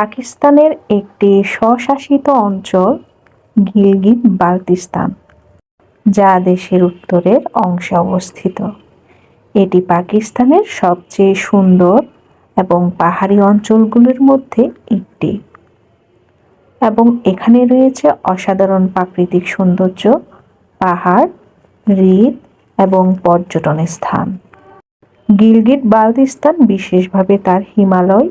পাকিস্তানের একটি স্বশাসিত অঞ্চল গিলগিত বালতিস্তান, যা দেশের উত্তরের অংশে অবস্থিত। এটি পাকিস্তানের সবচেয়ে সুন্দর এবং পাহাড়ি অঞ্চলগুলির মধ্যে একটি এবং এখানে রয়েছে অসাধারণ প্রাকৃতিক সৌন্দর্য, পাহাড়, হ্রদ এবং পর্যটন স্থান। গিলগিট বালতিস্তান বিশেষভাবে তার হিমালয়,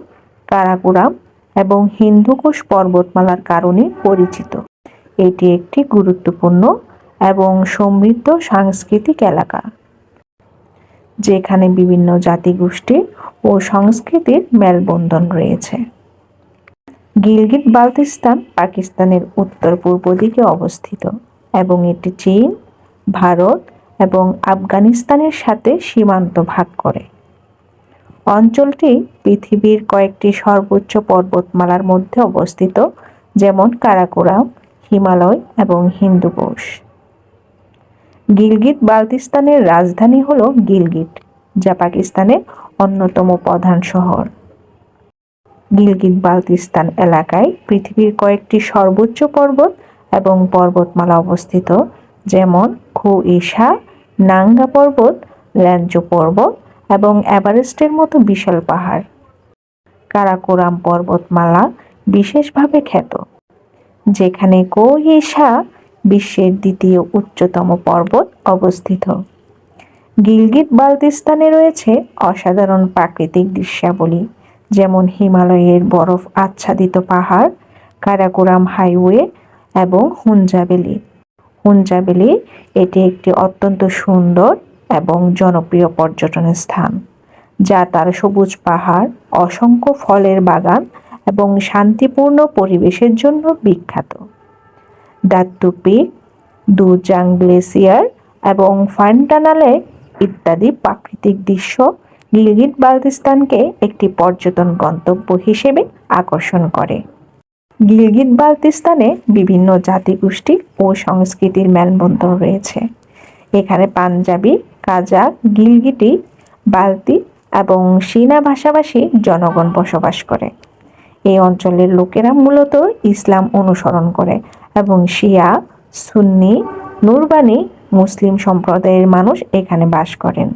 কারাকোরাম এবং হিন্দুকুশ পর্বতমালার কারণে পরিচিত। এটি একটি গুরুত্বপূর্ণ এবং সমৃদ্ধ সাংস্কৃতিক এলাকা, যেখানে বিভিন্ন জাতিগোষ্ঠী ও সংস্কৃতির মেলবন্ধন রয়েছে। গিলগিট বালতিস্তান পাকিস্তানের উত্তর পূর্ব দিকে অবস্থিত এবং এটি চীন, ভারত এবং আফগানিস্তানের সাথে সীমান্ত ভাগ করে। অঞ্চলটি পৃথিবীর কয়েকটি সর্বোচ্চ পর্বতমালার মধ্যে অবস্থিত, যেমন কারাকোরাম, হিমালয় এবং হিন্দুকুশ গিলগিট বালতিস্তানের রাজধানী হল গিলগিট যা পাকিস্তানের অন্যতম প্রধান শহর। গিলগিট বালতিস্তান এলাকায় পৃথিবীর কয়েকটি সর্বোচ্চ পর্বত এবং পর্বতমালা অবস্থিত, যেমন খু ইশা নাঙ্গা পর্বত, ল্যাঞ্চো পর্বত এবং এভারেস্টের মতো বিশাল পাহাড়। কারাকোরাম পর্বতমালা বিশেষভাবে খ্যাত, যেখানে কোহিসা বিশ্বের দ্বিতীয় উচ্চতম পর্বত অবস্থিত। গিলগিত বালতিস্তানে রয়েছে অসাধারণ প্রাকৃতিক দৃশ্যাবলী, যেমন হিমালয়ের বরফ আচ্ছাদিত পাহাড়, কারাকোরাম হাইওয়ে এবং হুঞ্জাবেলি হুঞ্জাবেলি এটি একটি অত্যন্ত সুন্দর এবং জনপ্রিয় পর্যটন স্থান, যা তার সবুজ পাহাড়, অসংখ্য ফলের বাগান এবং শান্তিপূর্ণ পরিবেশের জন্য বিখ্যাত। দাত্তুপি দুজাং গ্লেসিয়ার এবং ফান্টানালে ইত্যাদি প্রাকৃতিক দৃশ্য গিলগিট বালতিস্তানকে একটি পর্যটন গন্তব্য হিসেবে আকর্ষণ করে। গিলগিট বালতিস্তানে বিভিন্ন জাতিগোষ্ঠী ও সংস্কৃতির মেলবন্ধন রয়েছে। এখানে পাঞ্জাবি কাজাক গিলগিটি, বালতি এবং চীনা ভাষাভাষী জনগণ বসবাস করে। এই অঞ্চলের লোকেরা মূলত ইসলাম অনুসরণ করে এবং শিয়া, সুন্নি, নুরবানি, মুসলিম সম্প্রদায়ের মানুষ এখানে বাস করেন।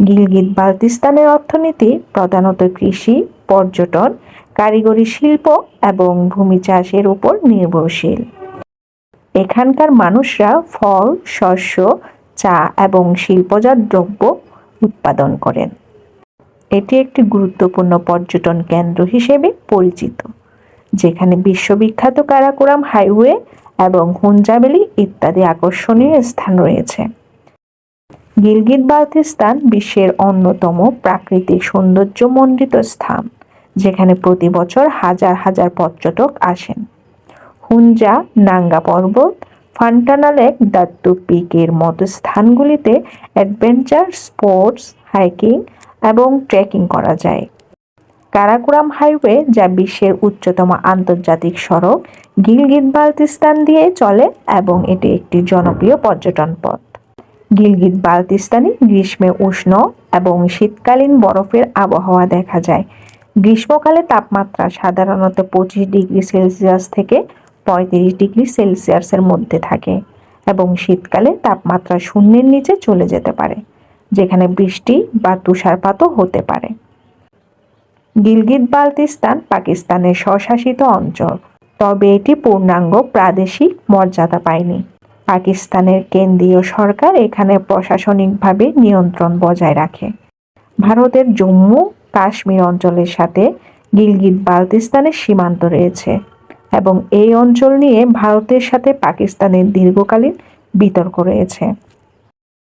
গিলগিত বালতিস্তানের অর্থনীতি প্রধানত কৃষি, পর্যটন, কারিগরি শিল্প এবং ভূমি চাষের উপর নির্ভরশীল। এখানকার মানুষরা ফল, শস্য চা এবং শিল্পজাত দ্রব্য উৎপাদন করেন। এটি একটি গুরুত্বপূর্ণ পর্যটন কেন্দ্র হিসেবে পরিচিত, যেখানে বিশ্ববিখ্যাত কারাকোরাম হাইওয়ে এবং হুঞ্জাবেলি ইত্যাদি আকর্ষণীয় স্থান রয়েছে। গিলগিত বালতিস্তান বিশ্বের অন্যতম প্রাকৃতিক সৌন্দর্য সৌন্দর্যমণ্ডিত স্থান, যেখানে প্রতি বছর হাজার হাজার পর্যটক আসেন। হুঞ্জা নাঙ্গা পর্বত ফান্টানা লেক দাত্তু পিকের মতো স্থানগুলিতে অ্যাডভেঞ্চার, স্পোর্টস, হাইকিং এবং ট্রেকিং করা যায়। কারাকুরাম হাইওয়ে, যা বিশ্বের উচ্চতম আন্তর্জাতিক সড়ক, গিলগিত বালতিস্তান দিয়ে চলে এবং এটি একটি জনপ্রিয় পর্যটন পথ। গিলগিত বালতিস্তানে গ্রীষ্মে উষ্ণ এবং শীতকালীন বরফের আবহাওয়া দেখা যায়। গ্রীষ্মকালে তাপমাত্রা সাধারণত পঁচিশ ডিগ্রি সেলসিয়াস থেকে পঁয়ত্রিশ ডিগ্রি সেলসিয়াসের মধ্যে থাকে এবং শীতকালে তাপমাত্রা শূন্যের নিচে চলে যেতে পারে, যেখানে বৃষ্টি বা তুষারপাতও হতে পারে। গিলগিত বালতিস্তান পাকিস্তানের স্বশাসিত অঞ্চল, তবে এটি পূর্ণাঙ্গ প্রাদেশিক মর্যাদা পায়নি। পাকিস্তানের কেন্দ্রীয় সরকার এখানে প্রশাসনিকভাবে নিয়ন্ত্রণ বজায় রাখে। ভারতের জম্মু কাশ্মীর অঞ্চলের সাথে গিলগিত বালতিস্তানের সীমান্ত রয়েছে। এবং এই অঞ্চল নিয়ে ভারতের সাথে পাকিস্তানের দীর্ঘকালীন বিতর্ক রয়েছে।